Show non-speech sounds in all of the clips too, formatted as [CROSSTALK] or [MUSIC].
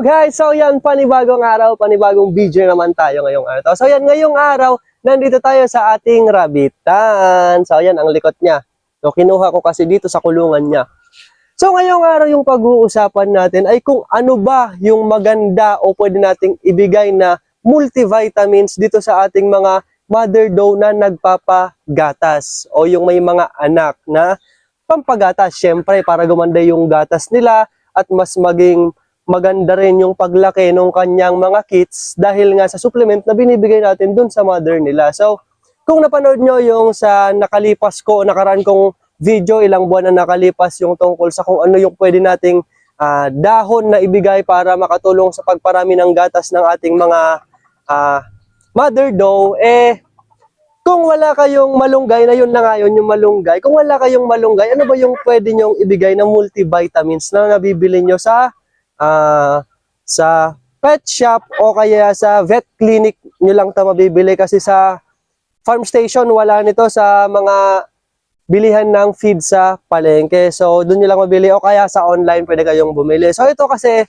Guys! So yan, panibagong araw, panibagong video naman tayo ngayong araw. So yan, ngayong araw, nandito tayo sa ating rabitan. So yan, ang likot niya. So kinuha ko kasi dito sa kulungan niya. So ngayong araw yung pag-uusapan natin ay kung ano ba yung maganda o pwede nating ibigay na multivitamins dito sa ating mga mother doe na nagpapagatas o yung may mga anak na pampagatas. Siyempre, para gumanda yung gatas nila at mas maging maganda rin yung paglaki ng kanyang mga kids dahil nga sa supplement na binibigay natin dun sa mother nila. So, kung napanood nyo yung sa nakalipas ko, nakaraan kong video, ilang buwan na nakalipas yung tungkol sa kung ano yung pwede nating ah, dahon na ibigay para makatulong sa pagparami ng gatas ng ating mga ah, mother doe, eh, kung wala kayong malunggay, na yun na nga yun, yung malunggay, kung wala kayong malunggay, ano ba yung pwede nyong ibigay na multivitamins na nabibili nyo sa ah, sa pet shop o kaya sa vet clinic nyo lang ito mabibili kasi sa farm station wala nito sa mga bilihan ng feed sa palengke. So, doon nyo lang mabili o kaya sa online pwede kayong bumili. So, ito kasi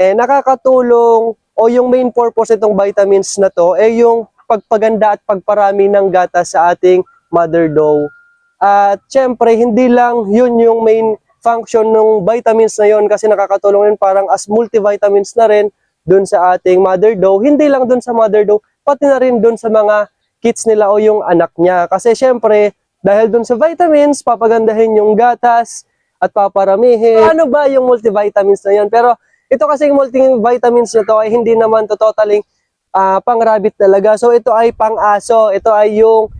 eh, nakakatulong o yung main purpose itong vitamins na to eh yung pagpaganda at pagparami ng gatas sa ating mother doe. At syempre, hindi lang yun yung main function ng vitamins na yun kasi nakakatulong rin parang as multivitamins na rin dun sa ating mother doe. Hindi lang dun sa mother doe, pati na rin dun sa mga kids nila o yung anak niya. Kasi syempre, dahil dun sa vitamins, papagandahin yung gatas at paparamihin. Ano ba yung multivitamins na yun? Pero ito kasi yung multivitamins na to ay hindi naman to totaling ah, pang rabbit talaga. So ito ay pang aso. Ito ay yung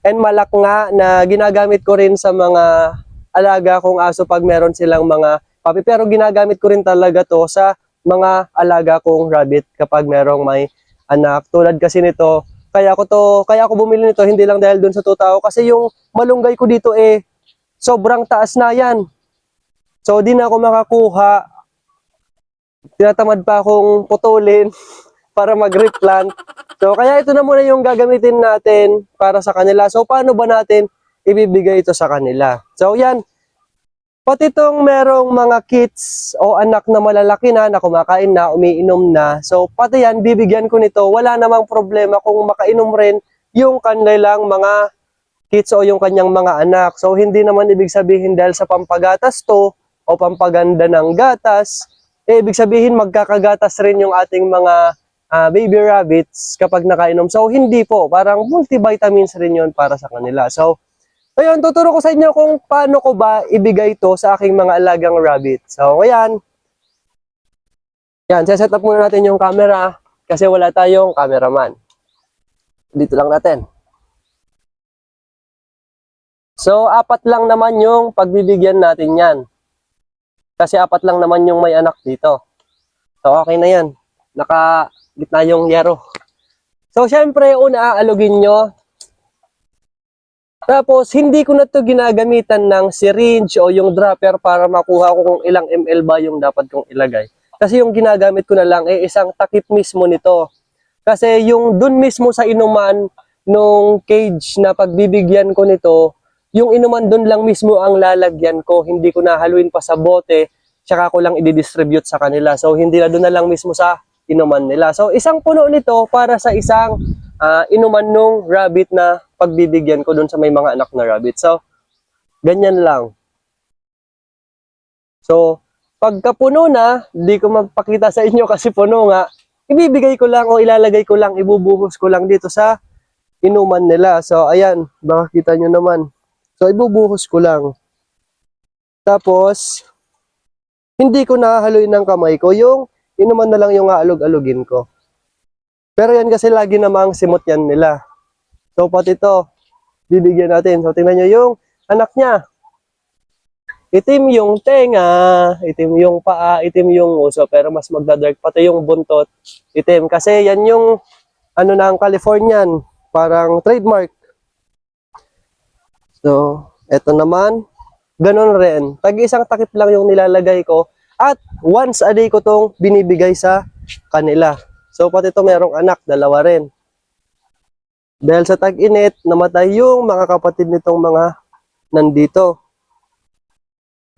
enmalak nga na ginagamit ko rin sa mga alaga kong aso pag meron silang mga papi. Pero ginagamit ko rin talaga to sa mga alaga kong rabbit kapag merong may anak. Tulad kasi nito, kaya ko to, kaya ako bumili nito hindi lang dahil dun sa tutao kasi yung malunggay ko dito eh sobrang taas na yan. So di na ako makakuha. Tinatamad pa akong putulin [LAUGHS] para mag-replant. So kaya ito na muna yung gagamitin natin para sa kanila. So paano ba natin ibibigay ito sa kanila? So yan, Pati itong merong mga kids o anak na malalaki na, na kumakain na, umiinom na. So, pati yan, bibigyan ko nito. Wala namang problema kung makainom rin yung kanilang mga kids o yung kanyang mga anak. So, hindi naman ibig sabihin dahil sa pampagatas to o pampaganda ng gatas, eh, ibig sabihin magkakagatas rin yung ating mga ah, baby rabbits kapag nakainom. So, hindi po. Parang multivitamins rin yun para sa kanila. So, Ayun, tuturo ko sa inyo kung paano ko ba ibigay to sa aking mga alagang rabbit. So, ayan. Yan, set up muna natin yung camera kasi wala tayong cameraman. Dito lang natin. So, apat lang naman yung pagbibigyan natin yan. Kasi apat lang naman yung may anak dito. So, okay na yan. Naka gitna yung yero. So, syempre, una aalugin nyo tapos, hindi ko na to ginagamitan ng syringe o yung dropper para makuha ko kung ilang ml ba yung dapat kong ilagay. Kasi yung ginagamit ko na lang ay isang takip mismo nito. Kasi yung dun mismo sa inuman nung cage na pagbibigyan ko nito, yung inuman dun lang mismo ang lalagyan ko. Hindi ko nahaluin pa sa bote, tsaka ko lang i-distribute sa kanila. So, hindi na dun na lang mismo sa inuman nila. So, isang puno nito para sa isang ah, inuman nung rabbit na pagbibigyan ko dun sa may mga anak na rabbit. So, ganyan lang. So, pagka puno na, di ko magpakita sa inyo kasi puno nga, ibibigay ko lang o ilalagay ko lang, ibubuhos ko lang dito sa inuman nila. So, ayan, baka kita nyo naman. So, ibubuhos ko lang. Tapos, hindi ko nahahaluin ng kamay ko, yung inuman na lang yung aalog-alugin ko. Pero yan kasi lagi namang simot yan nila. So, pati ito, bibigyan natin. So, tingnan nyo yung anak niya. Itim yung tenga, itim yung paa, itim yung uso, pero mas magdadark pati yung buntot, itim. Kasi yan yung, ano ang Californian, parang trademark. So, eto naman, ganun rin. Tag isang takip lang yung nilalagay ko, at once a day ko tong binibigay sa kanila. So, pati ito merong anak, dalawa rin. Dahil sa tag-init, namatay yung mga kapatid nitong mga nandito.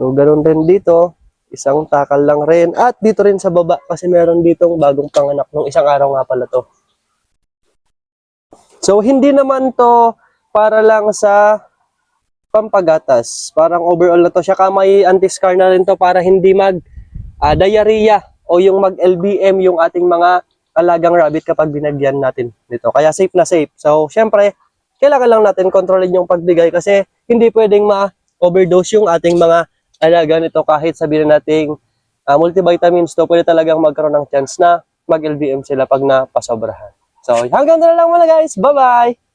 So, ganun din dito. Isang takal lang rin. At dito rin sa baba kasi meron ditong bagong panganak nung isang araw nga pala to. So, hindi naman to para lang sa pampagatas. Parang overall na to siya. May anti-scar na rin to para hindi mag ah, diarrhea o yung mag-LBM yung ating mga alagang rabbit kapag binagyan natin dito. Kaya safe na safe. So, syempre, kailangan lang natin kontrolin yung pagbigay kasi hindi pwedeng ma-overdose yung ating mga alaga nito kahit sabihin nating ah, multivitamins to, pwede talagang magkaroon ng chance na mag-LBM sila pag napasobrahan. So, hanggang doon na lang muna guys. Bye-bye!